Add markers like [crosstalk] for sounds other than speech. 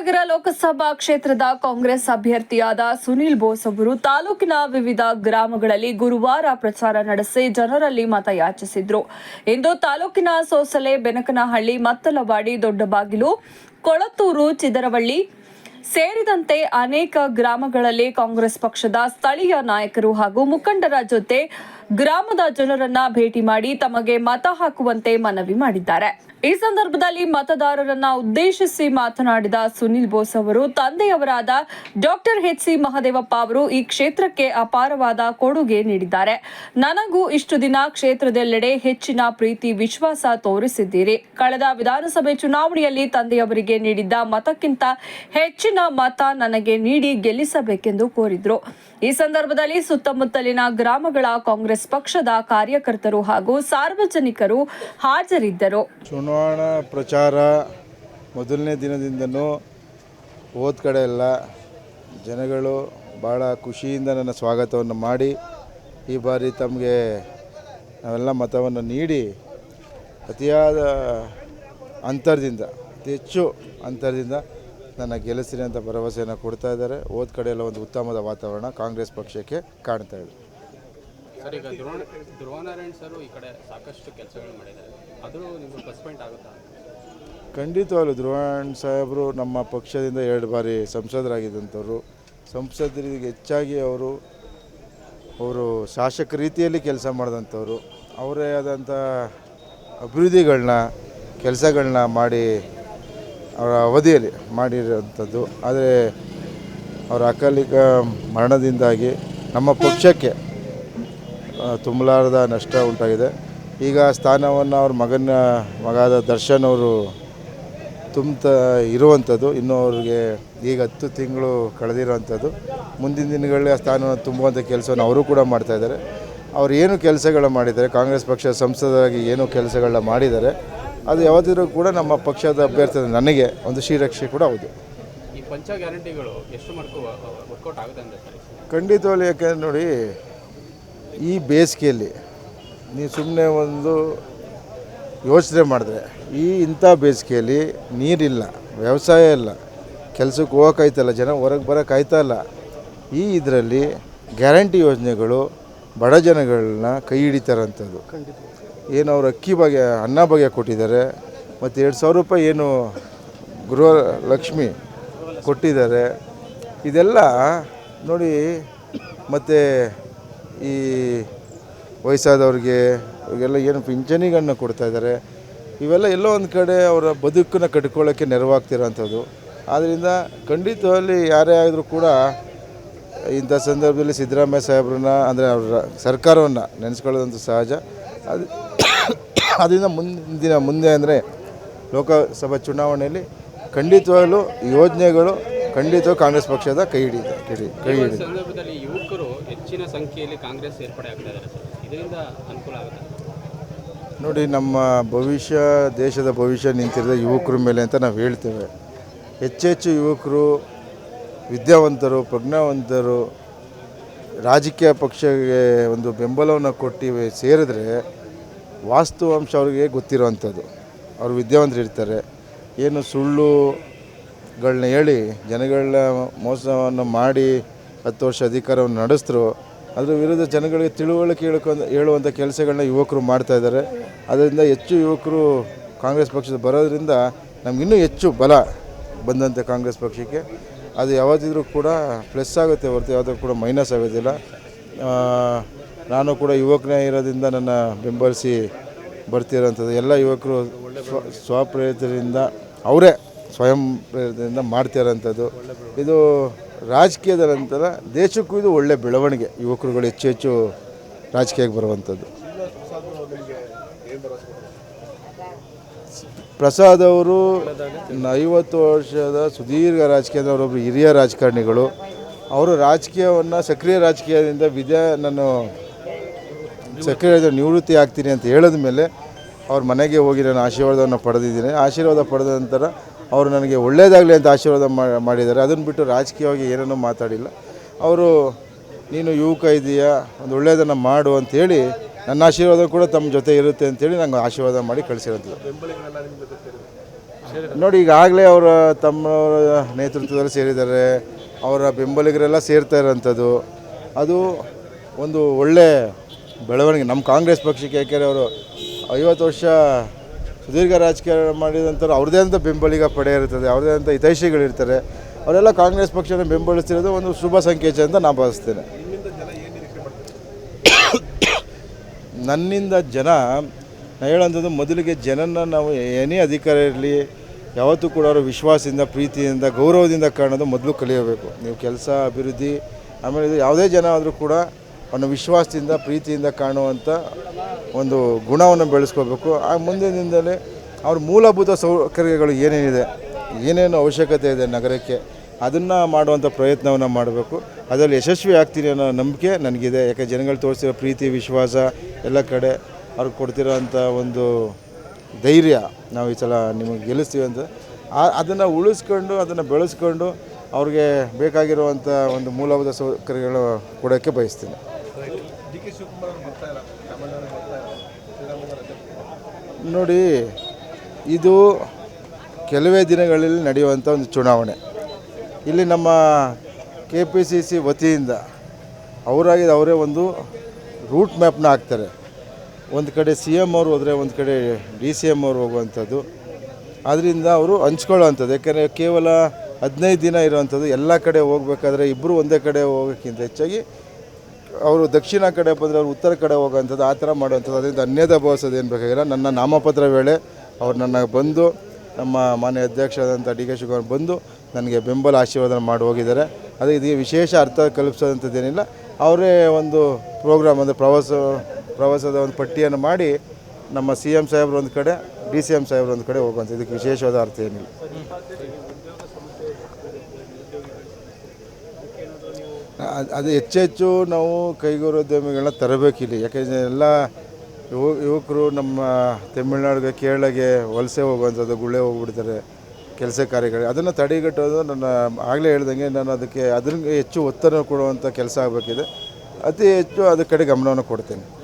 ರಾಮನಗರ ಲೋಕಸಭಾ ಕ್ಷೇತ್ರದ ಕಾಂಗ್ರೆಸ್ ಅಭ್ಯರ್ಥಿಯಾದ ಸುನಿಲ್ ಬೋಸ್ ಅವರು ತಾಲೂಕಿನ ವಿವಿಧ ಗ್ರಾಮಗಳಲ್ಲಿ ಗುರುವಾರ ಪ್ರಚಾರ ನಡೆಸಿ ಜನರಲ್ಲಿ ಮತಯಾಚಿಸಿದ್ರು ಇಂದು ತಾಲೂಕಿನ ಸೋಸಲೆ, ಬೆನಕನಹಳ್ಳಿ, ಮತ್ತಲವಾಡಿ, ದೊಡ್ಡಬಾಗಿಲು, ಕೊಳತ್ತೂರು, ಚಿದರವಳ್ಳಿ ಸೇರಿದಂತೆ ಅನೇಕ ಗ್ರಾಮಗಳಲ್ಲಿ ಕಾಂಗ್ರೆಸ್ ಪಕ್ಷದ ಸ್ಥಳೀಯ ನಾಯಕರು ಹಾಗೂ ಮುಖಂಡರ ಜೊತೆ ಗ್ರಾಮದ ಜನರನ್ನ ಭೇಟಿ ಮಾಡಿ ತಮಗೆ ಮತ ಹಾಕುವಂತೆ ಮನವಿ ಮಾಡಿದ್ದಾರೆ. ಈ ಸಂದರ್ಭದಲ್ಲಿ ಮತದಾರರನ್ನ ಉದ್ದೇಶಿಸಿ ಮಾತನಾಡಿದ ಸುನಿಲ್ ಬೋಸ್ ಅವರು, ತಂದೆಯವರಾದ ಡಾಕ್ಟರ್ ಹೆಚ್ ಸಿ ಮಹದೇವಪ್ಪ ಅವರು ಈ ಕ್ಷೇತ್ರಕ್ಕೆ ಅಪಾರವಾದ ಕೊಡುಗೆ ನೀಡಿದ್ದಾರೆ. ನನಗೂ ಇಷ್ಟು ದಿನ ಕ್ಷೇತ್ರದೆಲ್ಲೆಡೆ ಹೆಚ್ಚಿನ ಪ್ರೀತಿ, ವಿಶ್ವಾಸ ತೋರಿಸಿದ್ದೀರಿ. ಕಳೆದ ವಿಧಾನಸಭೆ ಚುನಾವಣೆಯಲ್ಲಿ ತಂದೆಯವರಿಗೆ ನೀಡಿದ್ದ ಮತಕ್ಕಿಂತ ಹೆಚ್ಚಿನ ಮತ ನನಗೆ ನೀಡಿ ಗೆಲ್ಲಿಸಬೇಕೆಂದು ಕೋರಿದ್ರು. ಈ ಸಂದರ್ಭದಲ್ಲಿ ಸುತ್ತಮುತ್ತಲಿನ ಗ್ರಾಮಗಳ ಕಾಂಗ್ರೆಸ್ ಪಕ್ಷದ ಕಾರ್ಯಕರ್ತರು ಹಾಗೂ ಸಾರ್ವಜನಿಕರು ಹಾಜರಿದ್ದರು. ಚುನಾವಣಾ ಪ್ರಚಾರ ಮೊದಲನೇ ದಿನದಿಂದನೂ ಹೋದ ಕಡೆ ಎಲ್ಲ ಜನಗಳು ಭಾಳ ಖುಷಿಯಿಂದ ನನ್ನ ಸ್ವಾಗತವನ್ನು ಮಾಡಿ ಈ ಬಾರಿ ತಮಗೆ ನಾವೆಲ್ಲ ಮತವನ್ನು ನೀಡಿ ಅತಿಯಾದ ಅಂತರದಿಂದ, ಅತಿ ಹೆಚ್ಚು ಅಂತರದಿಂದ ನನ್ನ ಗೆಲ್ಲಿಸ್ತೀನಿ ಅಂತ ಭರವಸೆಯನ್ನು ಕೊಡ್ತಾ ಇದ್ದಾರೆ. ಹೋದ ಕಡೆಯೆಲ್ಲ ಒಂದು ಉತ್ತಮದ ವಾತಾವರಣ ಕಾಂಗ್ರೆಸ್ ಪಕ್ಷಕ್ಕೆ ಕಾಣ್ತಾ ಇದೆ. ಸರ್, ಈಗ ಧ್ರುವ ಧ್ರುವನಾರಾಯಣ್ ಸರ್ ಸಾಕಷ್ಟು ಕೆಲಸಗಳು ಮಾಡಿದ್ದಾರೆ. ಅದು ನಿಮ್ಗೆ ಪ್ಲಸ್ ಪಾಯಿಂಟ್ ಆಗುತ್ತಾ? ಧ್ರುವನಾರಾಯಣ್ ಸಾಹೇಬರು ನಮ್ಮ ಪಕ್ಷದಿಂದ ಎರಡು ಬಾರಿ ಸಂಸದರಾಗಿದ್ದಂಥವ್ರು. ಸಂಸದರಿಗೆ ಹೆಚ್ಚಾಗಿ ಅವರು ಅವರು ಶಾಸಕ ರೀತಿಯಲ್ಲಿ ಕೆಲಸ ಮಾಡಿದಂಥವ್ರು. ಅವರೇ ಆದಂಥ ಅಭಿವೃದ್ಧಿಗಳನ್ನ ಕೆಲಸಗಳನ್ನ ಮಾಡಿ ಅವರ ಅವಧಿಯಲ್ಲಿ ಮಾಡಿರೋಂಥದ್ದು ಆದರೆ ಅವರ ಅಕಾಲಿಕ ಮರಣದಿಂದಾಗಿ ನಮ್ಮ ಪಕ್ಷಕ್ಕೆ ತುಂಬಲಾರದ ನಷ್ಟ ಉಂಟಾಗಿದೆ. ಈಗ ಸ್ಥಾನವನ್ನು ಅವ್ರ ಮಗನ ಮಗಾದ ದರ್ಶನ್ ಅವರು ತುಂಬ ಇರುವಂಥದ್ದು. ಇನ್ನೂ ಅವ್ರಿಗೆ ಈಗ ಹತ್ತು ತಿಂಗಳು ಕಳೆದಿರುವಂಥದ್ದು. ಮುಂದಿನ ದಿನಗಳಲ್ಲಿ ಆ ಸ್ಥಾನವನ್ನು ತುಂಬುವಂಥ ಕೆಲಸವನ್ನು ಅವರು ಕೂಡ ಮಾಡ್ತಾಯಿದ್ದಾರೆ ಅವ್ರು ಏನು ಕೆಲಸಗಳ ಮಾಡಿದ್ದಾರೆ ಕಾಂಗ್ರೆಸ್ ಪಕ್ಷ ಸಂಸದರಾಗಿ ಏನು ಕೆಲಸಗಳನ್ನ ಮಾಡಿದ್ದಾರೆ ಅದು ಯಾವತ್ತಿದ್ರೂ ಕೂಡ ನಮ್ಮ ಪಕ್ಷದ ಅಭ್ಯರ್ಥಿ ನನಗೆ ಒಂದು ಶ್ರೀರಕ್ಷೆ ಕೂಡ ಹೌದು. ಈ ಪಂಚ ಗ್ಯಾರಂಟಿಗಳು ಎಷ್ಟು ಮರ್ಕು ವರ್ಕೌಟ್ ಸರ್. ಖಂಡಿತವಾಗ್ಲೂ ಯಾಕೆಂದ್ರೆ ನೋಡಿ ಈ ಬೇಸಿಗೆಯಲ್ಲಿ ನೀವು ಸುಮ್ಮನೆ ಒಂದು ಯೋಚನೆ ಮಾಡಿದ್ರೆ, ಈ ಇಂಥ ಬೇಸಿಗೆಯಲ್ಲಿ ನೀರಿಲ್ಲ, ವ್ಯವಸಾಯ ಇಲ್ಲ, ಕೆಲಸಕ್ಕೆ ಹೋಗೋಕ್ಕಾಯ್ತಲ್ಲ, ಜನ ಹೊರಗೆ ಬರೋಕ್ಕಾಯ್ತಾ ಇಲ್ಲ, ಈ ಇದರಲ್ಲಿ ಗ್ಯಾರಂಟಿ ಯೋಜನೆಗಳು ಬಡ ಜನಗಳನ್ನ ಕೈ ಹಿಡಿತಾರಂಥದ್ದು. ಏನು ಅವ್ರು ಅಕ್ಕಿ ಬಗೆ, ಅನ್ನ ಬಗೆ ಕೊಟ್ಟಿದ್ದಾರೆ, ಮತ್ತು ಎರಡು ಸಾವಿರ ರೂಪಾಯಿ ಏನು ಗೃಹಲಕ್ಷ್ಮಿ ಕೊಟ್ಟಿದ್ದಾರೆ, ಇದೆಲ್ಲ ನೋಡಿ ಮತ್ತು ಈ ವಯಸ್ಸಾದವ್ರಿಗೆ ಇವಾಗೆಲ್ಲ ಏನು ಪಿಂಚಣಿಗಳನ್ನ ಕೊಡ್ತಾ ಇದ್ದಾರೆ. ಇವೆಲ್ಲ ಎಲ್ಲೋ ಒಂದು ಕಡೆ ಅವರ ಬದುಕನ್ನು ಕಟ್ಕೊಳ್ಳೋಕ್ಕೆ ನೆರವಾಗ್ತಿರೋಂಥದ್ದು. ಆದ್ದರಿಂದ ಖಂಡಿತವಾಗಿ ಯಾರೇ ಆದರೂ ಕೂಡ ಇಂಥ ಸಂದರ್ಭದಲ್ಲಿ ಸಿದ್ದರಾಮಯ್ಯ ಸಾಹೇಬ್ರನ್ನ ಅಂದರೆ ಅವರ ಸರ್ಕಾರವನ್ನು ನೆನೆಸ್ಕೊಳ್ಳೋದಂತೂ ಸಹಜ. ಅದು [coughs] ಅದರಿಂದ ಮುಂದಿನ ಮುಂದೆ ಅಂದರೆ ಲೋಕಸಭಾ ಚುನಾವಣೆಯಲ್ಲಿ ಖಂಡಿತವಾಗಲೂ ಯೋಜನೆಗಳು ಖಂಡಿತವಾಗಿ ಕಾಂಗ್ರೆಸ್ ಪಕ್ಷದ ಕೈ ಹಿಡಿದ ಕೈ ಹಿಡಿದ ಯುವಕರು ಹೆಚ್ಚಿನ ಸಂಖ್ಯೆಯಲ್ಲಿ ಕಾಂಗ್ರೆಸ್ ಸೇರ್ಪಡೆ ಆಗ್ತಾ ಇದ್ದಾರೆ ಇದರಿಂದ ಅನುಕೂಲ ಆಗುತ್ತೆ? ನೋಡಿ, ನಮ್ಮ ಭವಿಷ್ಯ, ದೇಶದ ಭವಿಷ್ಯ ನಿಂತಿರೋದು ಯುವಕರ ಮೇಲೆ ಅಂತ ನಾವು ಹೇಳ್ತೇವೆ. ಹೆಚ್ಚೆಚ್ಚು ಯುವಕರು, ವಿದ್ಯಾವಂತರು, ಪ್ರಜ್ಞಾವಂತರು ರಾಜಕೀಯ ಪಕ್ಷಕ್ಕೆ ಒಂದು ಬೆಂಬಲವನ್ನು ಕೊಟ್ಟು ಸೇರಿದ್ರೆ ವಾಸ್ತವಾಂಶ ಅವ್ರಿಗೆ ಗೊತ್ತಿರುವಂಥದ್ದು. ಅವರು ವಿದ್ಯಾವಂತರು ಇರ್ತಾರೆ. ಏನು ಸುಳ್ಳುಗಳನ್ನ ಹೇಳಿ, ಜನಗಳನ್ನ ಮೋಸವನ್ನು ಮಾಡಿ ಹತ್ತು ವರ್ಷ ಅಧಿಕಾರವನ್ನು ನಡೆಸಿದ್ರು, ಅದರ ವಿರುದ್ಧ ಜನಗಳಿಗೆ ತಿಳುವಳಿಕೆ ಹೇಳ್ಕೊಂಡು ಹೇಳುವಂಥ ಕೆಲಸಗಳನ್ನ ಯುವಕರು ಮಾಡ್ತಾ ಇದ್ದಾರೆ. ಅದರಿಂದ ಹೆಚ್ಚು ಯುವಕರು ಕಾಂಗ್ರೆಸ್ ಪಕ್ಷದ ಬರೋದ್ರಿಂದ ನಮಗಿನ್ನೂ ಹೆಚ್ಚು ಬಲ ಬಂದಂತೆ ಕಾಂಗ್ರೆಸ್ ಪಕ್ಷಕ್ಕೆ. ಅದು ಯಾವತ್ತಿದ್ರೂ ಕೂಡ ಪ್ಲಸ್ ಆಗುತ್ತೆ ಹೊರತು, ಯಾವುದೂ ಕೂಡ ಮೈನಸ್ ಆಗೋದಿಲ್ಲ. ನಾನು ಕೂಡ ಯುವಕನೇ ಇರೋದ್ರಿಂದ ನನ್ನ ಬೆಂಬಲಿಸಿ ಬರ್ತಿರೋಂಥದ್ದು. ಎಲ್ಲ ಯುವಕರು ಸ್ವ, ಸ್ವಪ್ರೇರಿತರಿಂದ, ಅವರೇ ಸ್ವಯಂ ಪ್ರೇರಿತದಿಂದ ಮಾಡ್ತಿರೋಂಥದ್ದು. ಇದು ರಾಜಕೀಯದ ನಂತರ ದೇಶಕ್ಕೂ ಇದು ಒಳ್ಳೆ ಬೆಳವಣಿಗೆ. ಯುವಕರುಗಳು ಹೆಚ್ಚು ಹೆಚ್ಚು ರಾಜಕೀಯಕ್ಕೆ ಬರುವಂಥದ್ದು. ಪ್ರಸಾದ್ ಅವರು ಐವತ್ತು ವರ್ಷದ ಸುದೀರ್ಘ ರಾಜಕೀಯ ಅವರೊಬ್ಬರು ಹಿರಿಯ ರಾಜಕಾರಣಿಗಳು. ಅವರು ರಾಜಕೀಯವನ್ನು ಸಕ್ರಿಯ ರಾಜಕೀಯದಿಂದ ವಿದ್ಯಾ ನಾನು ಸಕ್ರಿಯ ನಿವೃತ್ತಿ ಆಗ್ತೀನಿ ಅಂತ ಹೇಳಿದ ಮೇಲೆ ಅವ್ರ ಮನೆಗೆ ಹೋಗಿ ನಾನು ಆಶೀರ್ವಾದವನ್ನು ಪಡೆದಿದ್ದೀನಿ. ಆಶೀರ್ವಾದ ಪಡೆದ ನಂತರ ಅವರು ನನಗೆ ಒಳ್ಳೇದಾಗಲಿ ಅಂತ ಆಶೀರ್ವಾದ ಮಾಡಿದ್ದಾರೆ. ಅದನ್ನು ಬಿಟ್ಟು ರಾಜಕೀಯವಾಗಿ ಏನನ್ನೂ ಮಾತಾಡಿಲ್ಲ. ಅವರು, ನೀನು ಯುವಕ ಇದೆಯಾ? ಒಂದು ಒಳ್ಳೆಯದನ್ನು ಮಾಡು ಅಂಥೇಳಿ ನನ್ನ ಆಶೀರ್ವಾದ ಕೂಡ ತಮ್ಮ ಜೊತೆ ಇರುತ್ತೆ ಅಂತೇಳಿ ನಂಗೆ ಆಶೀರ್ವಾದ ಮಾಡಿ ಕಳಿಸಿರೋದು. ನೋಡಿ, ಈಗಾಗಲೇ ಅವರ ತಮ್ಮವರ ನೇತೃತ್ವದಲ್ಲಿ ಸೇರಿದ್ದಾರೆ. ಅವರ ಬೆಂಬಲಿಗರೆಲ್ಲ ಸೇರ್ತಾ ಇರೋಂಥದ್ದು. ಅದು ಒಂದು ಒಳ್ಳೆ ಬೆಳವಣಿಗೆ. ನಮ್ಮ ಕಾಂಗ್ರೆಸ್ ಪಕ್ಷಕ್ಕೆ ಯಾಕೆಂದರೆ ಅವರು ಐವತ್ತು ವರ್ಷ ಸುದೀರ್ಘ ರಾಜಕಾರಣ ಮಾಡಿದಂಥವ್ರು ಅವ್ರದ್ದೇ ಅಂತ ಬೆಂಬಲಿಗ ಪಡೆ ಇರ್ತದೆ, ಅವ್ರದ್ದೇ ಅಂತ ಹಿತೈಷಿಗಳಿರ್ತಾರೆ, ಅವರೆಲ್ಲ ಕಾಂಗ್ರೆಸ್ ಪಕ್ಷನ ಬೆಂಬಲಿಸ್ತಿರೋದು ಒಂದು ಶುಭ ಸಂಕೇತ ಅಂತ ನಾನು ಭಾವಿಸ್ತೇನೆ. [coughs] ನನ್ನಿಂದ ಜನ ನಾನು ಹೇಳೋಂಥದ್ದು ಮೊದಲಿಗೆ ಜನನ ನಾವು ಏನೇ ಅಧಿಕಾರ ಇರಲಿ, ಯಾವತ್ತೂ ಕೂಡ ಅವರು ವಿಶ್ವಾಸದಿಂದ, ಪ್ರೀತಿಯಿಂದ, ಗೌರವದಿಂದ ಕಾಣೋದು ಮೊದಲು ಕಲಿಯಬೇಕು. ನೀವು ಕೆಲಸ, ಅಭಿವೃದ್ಧಿ, ಆಮೇಲೆ ಇದು ಯಾವುದೇ ಜನ ಆದರೂ ಕೂಡ ಅವನ ವಿಶ್ವಾಸದಿಂದ, ಪ್ರೀತಿಯಿಂದ ಕಾಣುವಂಥ ಒಂದು ಗುಣವನ್ನು ಬೆಳೆಸ್ಕೋಬೇಕು. ಆ ಮುಂದಿನ ದಿನದಲ್ಲಿ ಅವ್ರ ಮೂಲಭೂತ ಸೌಕರ್ಯಗಳು ಏನೇನಿದೆ, ಏನೇನು ಅವಶ್ಯಕತೆ ಇದೆ ನಗರಕ್ಕೆ, ಅದನ್ನು ಮಾಡುವಂಥ ಪ್ರಯತ್ನವನ್ನು ಮಾಡಬೇಕು. ಅದರಲ್ಲಿ ಯಶಸ್ವಿ ಆಗ್ತೀನಿ ಅನ್ನೋ ನಂಬಿಕೆ ನನಗಿದೆ. ಯಾಕೆ ಜನಗಳು ತೋರಿಸಿರೋ ಪ್ರೀತಿ, ವಿಶ್ವಾಸ ಎಲ್ಲ ಕಡೆ ಅವ್ರಿಗೆ ಕೊಡ್ತಿರೋಂಥ ಒಂದು ಧೈರ್ಯ ನಾವು ಈ ಸಲ ನಿಮಗೆ ಗೆಲ್ಲಿಸ್ತೀವಿ ಅಂತ. ಅದನ್ನು ಉಳಿಸ್ಕೊಂಡು, ಅದನ್ನು ಬೆಳೆಸ್ಕೊಂಡು ಅವ್ರಿಗೆ ಬೇಕಾಗಿರುವಂಥ ಒಂದು ಮೂಲಭೂತ ಸೌಕರ್ಯಗಳು ಕೊಡೋಕ್ಕೆ ಬಯಸ್ತೀನಿ. ನೋಡಿ, ಇದು ಕೆಲವೇ ದಿನಗಳಲ್ಲಿ ನಡೆಯುವಂಥ ಒಂದು ಚುನಾವಣೆ. ಇಲ್ಲಿ ನಮ್ಮ ಕೆ ಪಿ ಸಿ ಸಿ ವತಿಯಿಂದ ಅವರಾಗಿ ಅವರೇ ಒಂದು ರೂಟ್ ಮ್ಯಾಪ್ನ ಹಾಕ್ತಾರೆ. ಒಂದು ಕಡೆ ಸಿ ಎಂ ಅವ್ರು ಹೋದರೆ ಒಂದು ಕಡೆ ಡಿ ಸಿ ಎಂ ಅವ್ರು ಹೋಗುವಂಥದ್ದು. ಅದರಿಂದ ಅವರು ಹಂಚ್ಕೊಳ್ಳೋವಂಥದ್ದು. ಯಾಕೆಂದರೆ ಕೇವಲ ಹದಿನೈದು ದಿನ ಇರುವಂಥದ್ದು. ಎಲ್ಲ ಕಡೆ ಹೋಗಬೇಕಾದ್ರೆ ಇಬ್ಬರು ಒಂದೇ ಕಡೆ ಹೋಗೋಕ್ಕಿಂತ ಹೆಚ್ಚಾಗಿ ಅವರು ದಕ್ಷಿಣ ಕಡೆ ಬಂದರೆ ಅವರು ಉತ್ತರ ಕಡೆ ಹೋಗೋವಂಥದ್ದು ಆ ಥರ ಮಾಡುವಂಥದ್ದು. ಅದರಿಂದ ಅನ್ಯದ ಏನು ಬೇಕಾಗಿಲ್ಲ. ನನ್ನ ನಾಮಪತ್ರ ವೇಳೆ ಅವ್ರು ನನ್ನ ಬಂದು, ನಮ್ಮ ಮಾನ್ಯ ಅಧ್ಯಕ್ಷರಾದಂಥ ಡಿ ಕೆ ಶಿವಕುಮಾರ್ ಬಂದು ನನಗೆ ಬೆಂಬಲ ಆಶೀರ್ವಾದ ಮಾಡಿ ಹೋಗಿದ್ದಾರೆ. ಅದೇ ಇದಕ್ಕೆ ವಿಶೇಷ ಅರ್ಥ ಕಲ್ಪಿಸೋದಂಥದ್ದೇನಿಲ್ಲ ಅವರೇ ಒಂದು ಪ್ರೋಗ್ರಾಮ್ ಅಂದರೆ ಪ್ರವಾಸ, ಪ್ರವಾಸದ ಒಂದು ಪಟ್ಟಿಯನ್ನು ಮಾಡಿ ನಮ್ಮ ಸಿ ಎಂ ಸಾಹೇಬ್ರು ಒಂದು ಕಡೆ, ಡಿ ಸಿ ಎಂ ಸಾಹೇಬ್ರು ಒಂದು ಕಡೆ ಹೋಗುವಂಥ ಇದಕ್ಕೆ ವಿಶೇಷವಾದ ಅರ್ಥ ಏನಿಲ್ಲ. ಅದ್- ಹೆಚ್ಚೆಚ್ಚು ನಾವು ಕೈಗಾರೋದ್ಯಮಿಗಳನ್ನ ತರಬೇಕಿಲ್ಲಿ ಯಾಕೆಂದರೆ ಎಲ್ಲ ಯುವ, ಯುವಕರು ನಮ್ಮ ತಮಿಳ್ನಾಡಿಗೆ, ಕೇರಳಗೆ ವಲಸೆ ಹೋಗುವಂಥದ್ದು ಗುಳೆ ಹೋಗ್ಬಿಡ್ತಾರೆ ಕೆಲಸ ಕಾರ್ಯಗಳು ಅದನ್ನು ತಡೆಗಟ್ಟೋದು ನನ್ನ ಆಗಲೇ ಹೇಳ್ದಂಗೆ ನಾನು ಅದಕ್ಕೆ ಅದ್ರ ಹೆಚ್ಚು ಒತ್ತನ್ನು ಕೊಡುವಂಥ ಕೆಲಸ ಆಗಬೇಕಿದೆ. ಅತಿ ಹೆಚ್ಚು ಅದ್ರ ಕಡೆ ಗಮನವನ್ನು ಕೊಡ್ತೇನೆ.